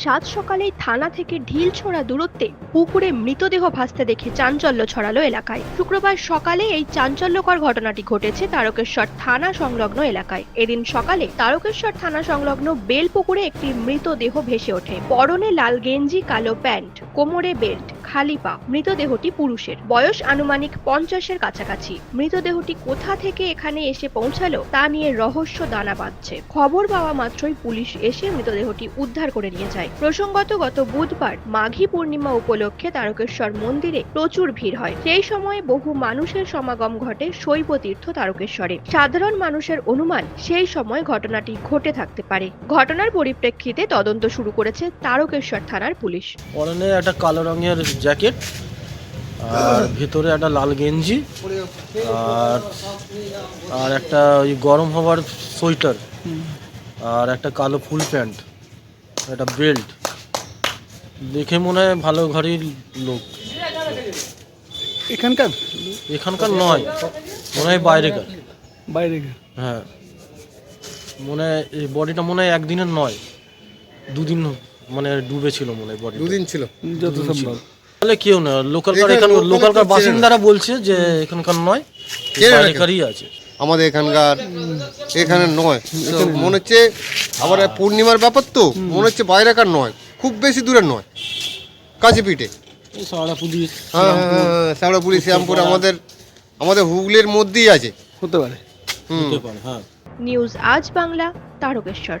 সাত সকালে থানা থেকে ঢিল ছোড়া দূরত্বে পুকুরে মৃতদেহ ভাসতে দেখে চাঞ্চল্য ছড়ালো এলাকায়। শুক্রবার সকালে এই চাঞ্চল্যকর ঘটনাটি ঘটেছে তারকেশ্বর থানা সংলগ্ন এলাকায়। এদিন সকালে তারকেশ্বর থানা সংলগ্ন বেলপুকুরে একটি মৃতদেহ ভেসে ওঠে। পরনে লাল গেঞ্জি, কালো প্যান্ট, কোমরে বেল্ট খালি পা মৃতদেহটি পুরুষের। বয়স আনুমানিক পঞ্চাশের কাছাকাছি। মৃতদেহটি কোথা থেকে এখানে এসে পৌঁছালো তা নিয়ে রহস্য দানা বাঁধছে। খবর পাওয়া মাত্রই পুলিশ এসে মৃতদেহটি উদ্ধার করে নিয়ে যায়। প্রসঙ্গত গত বুধবার মাঘী পূর্ণিমা উপলক্ষে তারকেশ্বর মন্দিরে প্রচুর ভিড় হয়। সেই সময়ে বহু মানুষের সমাগম ঘটে শৈবতীর্থ তারকেশ্বরে। সাধারণ মানুষের অনুমান সেই সময় ঘটনাটি ঘটে থাকতে পারে। ঘটনার পরিপ্রেক্ষিতে তদন্ত শুরু করেছে তারকেশ্বর থানার পুলিশ। একটা কালো রঙের জ্যাকেট আর ভেতরে একটা লাল গেঞ্জি আর আর একটা ওই গরম হওয়ার সোয়েটার আর একটা কালো ফুল প্যান্ট একটা বেল্ট। দেখে মনে হয় ভালো ঘরের লোক। এখানকার? এখানকার নয় মনে হয় বাইরেকার। বাইরে হ্যাঁ মনে হয় এই বডিটা মনে হয় একদিনের নয় দুদিন মানে ডুবে ছিল মনে হয় বডি দুদিন ছিল। যত সম্ভব। তাহলে কেউ না লোকালকার লোকালকার। বাসিন্দারা বলছে যে এখানকার নয় বাইরেকারই আছে। আমাদের এখানকার এখানে নয়। মনে হচ্ছে আবার পূর্ণিমার ব্যাপার তো মনে হচ্ছে বাইরেকার নয় খুব বেশি দূরের নয়। কাছে পিঠে সারা পুলিশ হ্যাঁ হ্যাঁ হ্যাঁ শ্যামলাপুরি শ্যামপুর আমাদের আমাদের হুগলির মধ্যেই আছে। হতে পারে। হুম। হতে হ্যাঁ। নিউজ আজ বাংলা তারকেশ্বর।